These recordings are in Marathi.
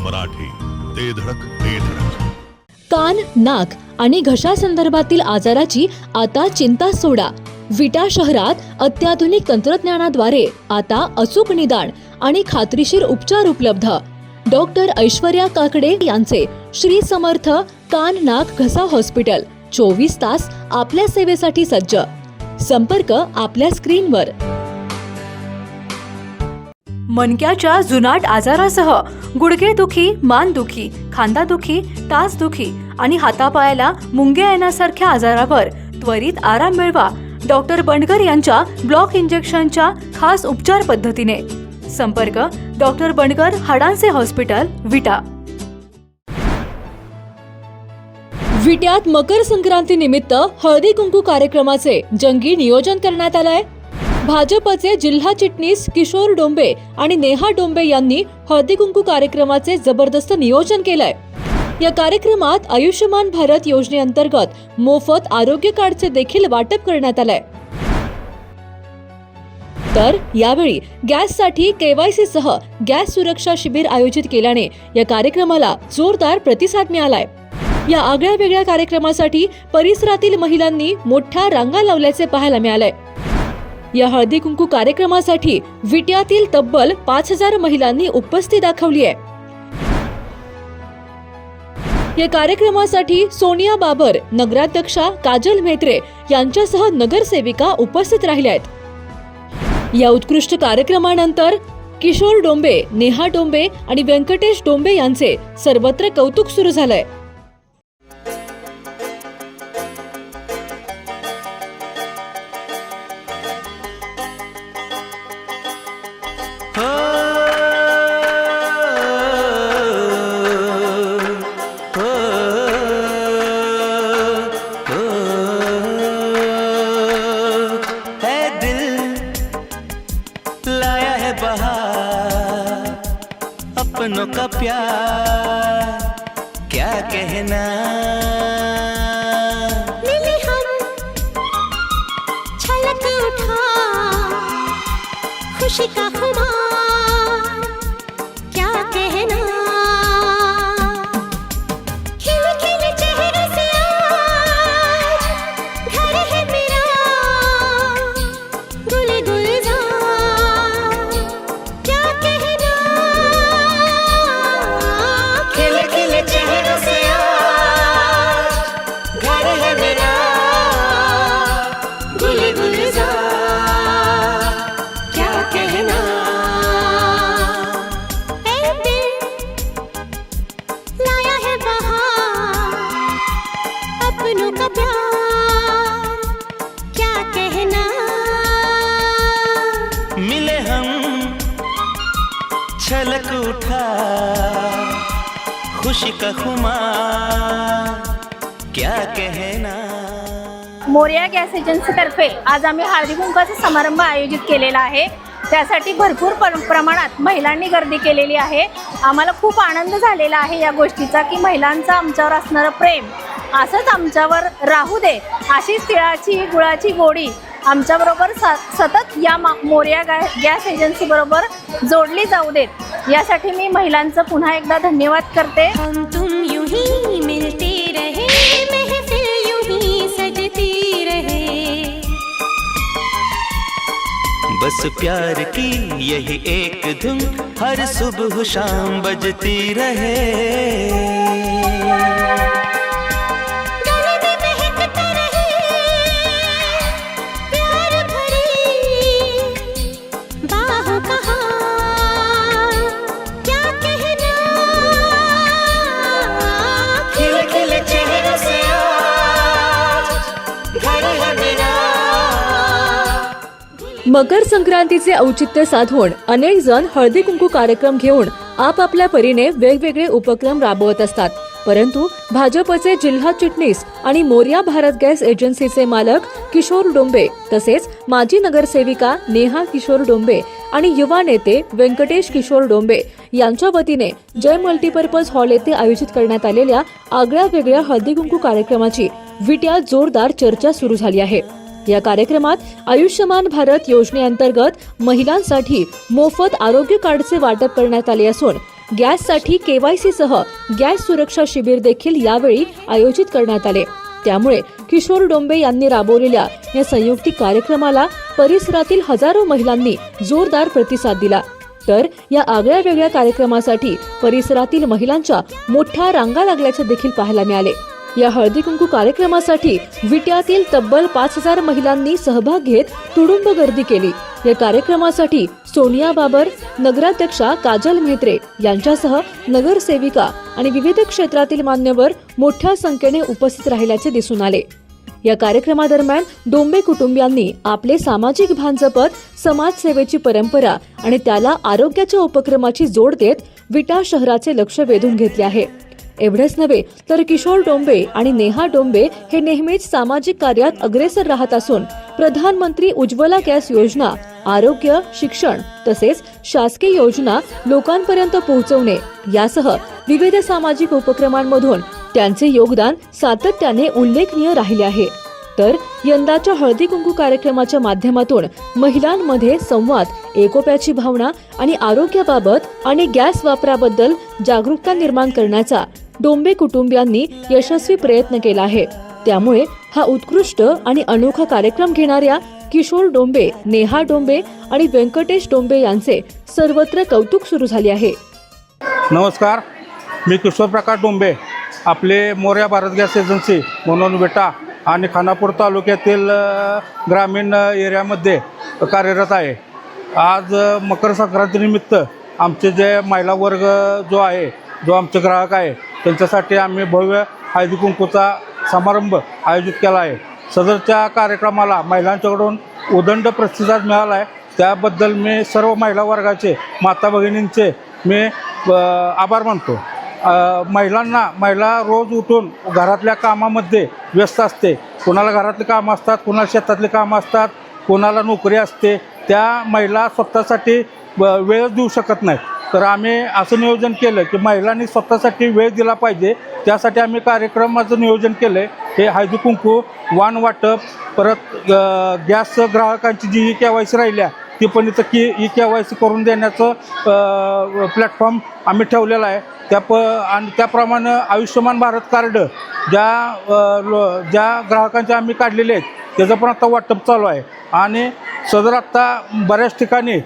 मराठी. ते धडक ते धडक. कान नाक आणि घशा संदर्भातील आजाराची आता चिंता सोडा. विटा शहरात अत्याधुनिक तंत्रज्ञानाद्वारे आता अचूक निदान आणि खात्रीशीर उपचार उपलब्ध. डॉक्टर ऐश्वर्या काकडे यांचे श्री समर्थ कान नाक घसा हॉस्पिटल चोवीस तास आपल्या सेवेसाठी सज्ज. संपर्क आपल्या स्क्रीनवर. मणक्याच्या जुनाट आजारासह गुडघेदुखी मानदुखी खांदादुखी तासदुखी आणि हातापायाला मुंग्या येण्यासारख्या आजारावर त्वरित आराम मिळवा डॉक्टर बंडकर यांच्या ब्लॉक इंजेक्शनच्या खास उपचार पद्धतीने. संपर्क डॉक्टर बंडकर हाडांचे हॉस्पिटल विटा. विट्यात मकर संक्रांती निमित्त हळदी कुंकू कार्यक्रमाचे जंगी नियोजन करण्यात आलंय. भाजपचे जिल्हा चिटणीस किशोर डोंबे आणि नेहा डोंबे यांनी हळदी कुंकू कार्यक्रमाचे जबरदस्त नियोजन केलंय. या कार्यक्रमात आयुष्यमान भारत योजनेअंतर्गत मोफत आरोग्य कार्डचे देखील वाटप करण्यात आलंय. तर यावेळी गॅससाठी केवायसी सह गॅस सुरक्षा शिबिर आयोजित केल्याने या कार्यक्रमाला जोरदार प्रतिसाद मिळालाय. या आगळ्या वेगळ्या कार्यक्रमासाठी परिसरातील महिलांनी मोठ्या रांगा लावल्याचे पाहायला मिळालंय. या हळदी कुंकू कार्यक्रमासाठी विट्यातील तब्बल पाच हजार महिलांनी उपस्थिती दाखवली आहे. या कार्यक्रमासाठी सोनिया बाबर नगराध्यक्षा काजल म्हेत्रे यांच्यासह नगरसेविका उपस्थित राहिल्या आहेत. या उत्कृष्ट कार्यक्रमानंतर किशोर डोंबे नेहा डोंबे आणि व्यंकटेश डोंबे यांचे सर्वत्र कौतुक सुरू झालंय. लाया है बहार अपनों का प्यार क्या कहना? उठा खुशी का खुमार। आशिक खुमार क्या कहना? मोरिया गॅस एजन्सीतर्फे आज आम्ही हळदी कुंकाचा समारंभ आयोजित केलेला आहे. त्यासाठी भरपूर पर प्रमाणात महिलांनी गर्दी केलेली आहे. आम्हाला खूप आनंद झालेला आहे या गोष्टीचा की महिलांचा आमच्यावर असणारं प्रेम असंच आमच्यावर राहू दे अशीच तिळाची गुळाची गोडी आमच्याबरोबर स सतत या मा मोर्या गॅ गॅस एजन्सीबरोबर जोडली जाऊ देत. यासाठी मी महिलांचं पुन्हा एकदा धन्यवाद करते. मिलते सजती रहे। बस प्यार की यही एक धुन हर सुबह शाम बजती रहे। मकर संक्रांतीचे औचित्य साधून अनेक जण हळदी कुंकू कार्यक्रम घेऊन आपापल्या परीने वेगवेगळे उपक्रम राबवत असतात. परंतु भाजपचे जिल्हा चिटणीस आणि मोर्या भारत गॅस एजन्सीचे मालक किशोर डोंबे तसेच माजी नगरसेविका नेहा किशोर डोंबे आणि युवा नेते व्यंकटेश किशोर डोंबे यांच्या वतीने जय मल्टीपर्पज हॉल येथे आयोजित करण्यात आलेल्या आगळ्या वेगळ्या हळदी कुंकू कार्यक्रमाची विट्या जोरदार चर्चा सुरू झाली आहे. या कार्यक्रमात आयुष्यमान भारत योजनेअंतर्गत महिलांसाठी मोफत आरोग्य कार्डचे वाटप करण्यात आले असून गॅससाठी केवायसी सह गॅस सुरक्षा शिबिर देखील यावेळी आयोजित करण्यात आले. त्यामुळे किशोर डोंबे यांनी राबवलेल्या या संयुक्तिक कार्यक्रमाला परिसरातील हजारो महिलांनी जोरदार प्रतिसाद दिला. तर या आगळ्या वेगळ्या कार्यक्रमासाठी परिसरातील महिलांच्या मोठ्या रांगा लागल्याचे देखील पाहायला मिळाले. या हळदी कुंकू कार्यक्रमासाठी विट्यातील तब्बल पाच हजार महिलांनी सहभाग घेत तुडुंब गर्दी केली. या कार्यक्रमासाठी सोनिया बाबर नगराध्यक्षा काजल म्हेत्रे यांच्यासह नगरसेविका आणि विविध क्षेत्रातील मान्यवर मोठ्या संख्येने उपस्थित राहिल्याचे दिसून आले. या कार्यक्रमादरम्यान डोंबे कुटुंबियांनी आपले सामाजिक भान जपत समाजसेवेची परंपरा आणि त्याला आरोग्याच्या उपक्रमाची जोड देत विटा शहराचे लक्ष वेधून घेतले आहे. एवढेच नव्हे तर किशोर डोंबे आणि नेहा डोंबे हे नेहमीच सामाजिक कार्यात अग्रेसर राहत असून प्रधानमंत्री उज्ज्वला गॅस योजना आरोग्य शिक्षण तसेच शासकीय योजना लोकांपर्यंत पोहोचवणे यासह विविध सामाजिक उपक्रमांमधून त्यांचे योगदान सातत्याने उल्लेखनीय राहिले आहे. तर यंदाच्या हळदी कुंकू कार्यक्रमाच्या माध्यमातून महिलांमध्ये संवाद एकोप्याची भावना आणि आरोग्याबाबत आणि गॅस वापराबद्दल जागरूकता निर्माण करण्याचा डोंबे कुटुंबियांनी यशस्वी प्रयत्न केला आहे. त्यामुळे हा उत्कृष्ट आणि अनोखा कार्यक्रम घेणाऱ्या किशोर डोंबे नेहा डोंबे आणि व्यंकटेश डोंबे यांचे सर्वत्र कौतुक सुरू झाले आहे. नमस्कार. मी किशोर प्रकाश डोंबे आपले मोर्या भारत गॅस एजन्सी म्हणून विटा आणि खानापूर तालुक्यातील ग्रामीण एरियामध्ये कार्यरत आहे. आज मकर संक्रांतीनिमित्त आमचे जे महिला वर्ग जो आहे जो आमचे ग्राहक आहे त्यांच्यासाठी आम्ही भव्य हळदी कुंकूचा समारंभ आयोजित केला आहे. सदरच्या कार्यक्रमाला महिलांच्याकडून उदंड प्रतिसाद मिळाला आहे त्याबद्दल मी सर्व महिला वर्गाचे माता भगिनींचे मी आभार मानतो. महिलांना महिला रोज उठून घरातल्या कामामध्ये व्यस्त असते. कोणाला घरातली कामं असतात कोणाला शेतातली कामं असतात कोणाला नोकरी असते त्या महिला स्वतःसाठी वेळच देऊ शकत नाहीत. तर आम्ही असं नियोजन केलं की महिलांनी स्वतःसाठी वेळ दिला पाहिजे. त्यासाठी आम्ही कार्यक्रमाचं नियोजन केलं आहे हे हळदी कुंकू वाण वाटप परत गॅस ग्राहकांची जी ई के वाय सी राहिल्या ती पण इथं की ई के वाय सी करून देण्याचं प्लॅटफॉर्म आम्ही ठेवलेला आहे. त्या प आणि त्याप्रमाणे आयुष्यमान भारत कार्ड ज्या लो ज्या ग्राहकांचे आम्ही काढलेले आहेत त्याचं पण आता वाटप चालू आहे. आणि सदर आत्ता बऱ्याच ठिकाणी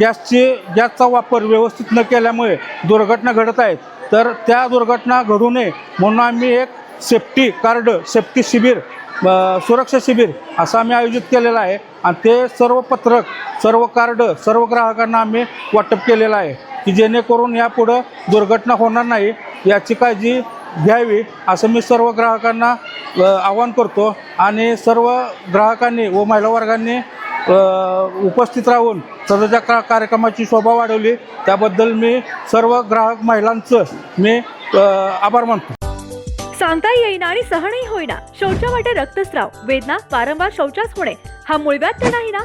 गॅसची गॅसचा वापर व्यवस्थित न केल्यामुळे दुर्घटना घडत आहेत. तर त्या दुर्घटना घडू नये म्हणून आम्ही एक सेफ्टी कार्ड सेफ्टी शिबिर सुरक्षा शिबिर असं आम्ही आयोजित केलेलं आहे. आणि ते सर्व पत्रक सर्व कार्ड सर्व ग्राहकांना आम्ही वाटप केलेलं आहे की जेणेकरून यापुढं दुर्घटना होणार नाही. याची काळजी घ्यावी असं मी सर्व ग्राहकांना आवाहन करतो. आणि सर्व ग्राहकांनी व महिला वर्गांनी उपस्थित राहून सदरच्या का कार्यक्रमाची शोभा वाढवली. त्याबद्दल मी सर्व ग्राहक महिलांचं मी आभार मानतो. सांगता येईना आणि सहनही होईना. शौचावाटे रक्तस्राव वेदना वारंवार शौचास होणे हा मुळव्यात तर नाही ना?